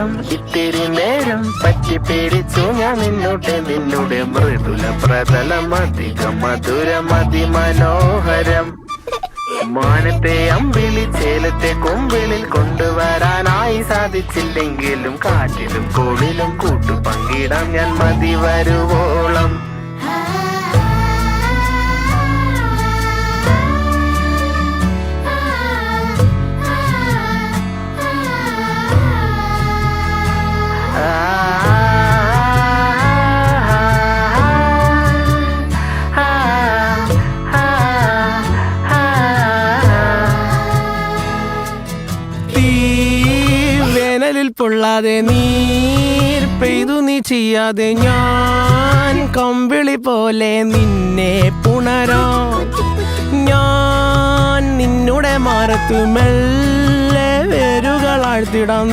നേരം ഇത്തിരി നേരം പറ്റി പിടിച്ചു ഞാൻ നിന്നോട്ടെ നിന്നുടെ മൃദുല പ്രതലം അധികം മധുരം അതിമനോഹരം മാനത്തെ അമ്പിളി ചേലത്തെ കൊമ്പിളിൽ കൊണ്ടുവരാനായി സാധിച്ചില്ലെങ്കിലും കാറ്റിലും കോളിലും കൂട്ടു പങ്കിടാം ഞാൻ മതി വരുവോളം. വേനലിൽ പൊള്ളാതെ നീർ നീ ചെയ്യാതെ ഞാൻ കമ്പിളി പോലെ നിന്നെ പുണരോ. ഞാൻ നിന്നുടെ മാറത്തു മെല്ലെ വേരുകൾ ആഴ്ത്തിടാം